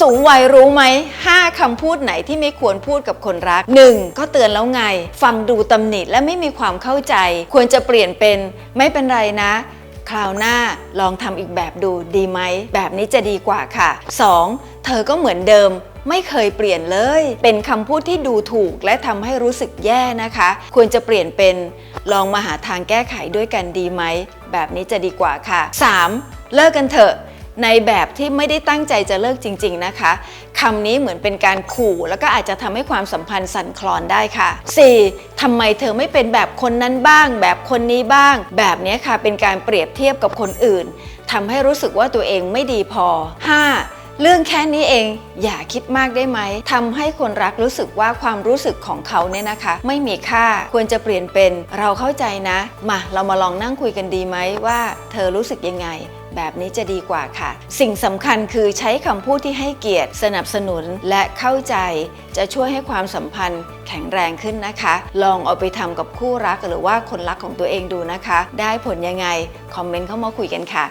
สูงวัยรู้ไหม 5 คำพูดไหนที่ไม่ควรพูดกับคนรัก 1. ก็เตือนแล้วไง ฟังดูตำหนิและไม่มีความเข้าใจ ควรจะเปลี่ยนเป็นไม่เป็นไรนะ คราวหน้าลองทำอีกแบบดูดีไหม แบบนี้จะดีกว่าค่ะ 2. เธอก็เหมือนเดิมไม่เคยเปลี่ยนเลย เป็นคำพูดที่ดูถูกและทำให้รู้สึกแย่นะคะ ควรจะเปลี่ยนเป็นลองมาหาทางแก้ไขด้วยกันดีไหม แบบนี้จะดีกว่าค่ะ 3. เลิกกันเถอะ ในแบบที่ไม่ได้ตั้งใจจะเลิกจริง ๆ นะคะคำนี้เหมือนเป็นการขู่ แล้วก็อาจจะทำให้ความสัมพันธ์สั่นคลอนได้ค่ะ 4. ทำไมเธอไม่เป็นแบบคนนั้นบ้าง แบบคนนี้บ้าง แบบนี้ค่ะเป็นการเปรียบเทียบกับคนอื่นทำให้รู้สึกว่าตัวเองไม่ดีพอ 5. เรื่องแค่นี้เอง อย่าคิดมากได้ไหมทำให้คนรักรู้สึกว่าความรู้สึกของเขาเนี่ยนะคะ ไม่มีค่าควรจะเปลี่ยนเป็นเราเข้าใจนะ มาเรามาลองนั่งคุยกันดีไหมว่าเธอรู้สึกยังไงแบบนี้จะดีกว่าค่ะ สิ่งสำคัญคือใช้คำพูดที่ให้เกียรติ สนับสนุนและเข้าใจ จะช่วยให้ความสัมพันธ์แข็งแรงขึ้นนะคะ ลองเอาไปทำกับคู่รักหรือว่าคนรักของตัวเองดูนะคะ ได้ผลยังไง คอมเมนต์เข้ามาคุยกันค่ะ